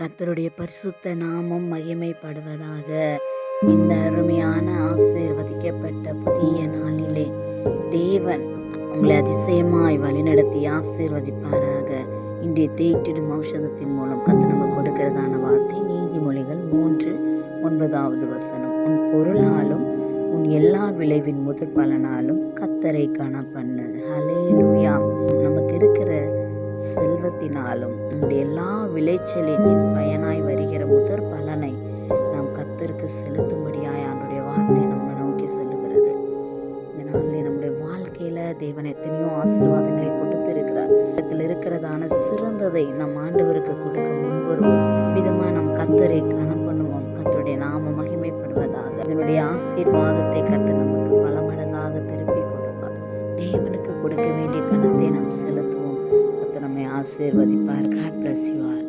கத்தருடைய பரிசுத்த நாமம் மகிமைப்படுவதாக. இந்த அருமையான ஆசீர்வதிக்கப்பட்ட புதிய நாளிலே தேவன் உங்களை அதிசயமாய் வழிநடத்தி ஆசீர்வதிப்பாராக. இன்றைய தேய்ட்டிடும் ஔஷதத்தின் மூலம் கத்து நம்ம கொடுக்கிறதான வார்த்தை நீதிமொழிகள் மூன்று ஒன்பதாவது வசனம். உன் பொருளாலும் உன் எல்லா விளைவின் முதற் பலனாலும் கத்தரை காண பண்ணது ஹலே செல்வத்தினாலும் நம்முடைய எல்லா விளைச்சலின் பயனாய் வருகிற முதற் பலனை நாம் கத்தருக்கு செலுத்தும்படியாய் அவனுடைய வார்த்தை நம்ம நோக்கி சொல்லுகிறது. இதனாலே நம்முடைய வாழ்க்கையில தேவன் எத்தனையோ ஆசீர்வாதங்களை கொடுத்து இருக்கிறார் இடத்தில் இருக்கிறதான சிறந்ததை நம் ஆண்டவருக்கு கொடுக்க முன்வருவோம் விதமாக நம் கத்தரை கனம் பண்ணுவோம். கத்தருடைய நாம மகிமைப்படுவதாக. அதனுடைய ஆசீர்வாதத்தை கத்து நமக்கு பல மடங்காக திருப்பி கொடுப்பார். தேவனுக்கு கொடுக்க வேண்டிய கணக்கு ஆசீர்வதிப்பார். God bless you are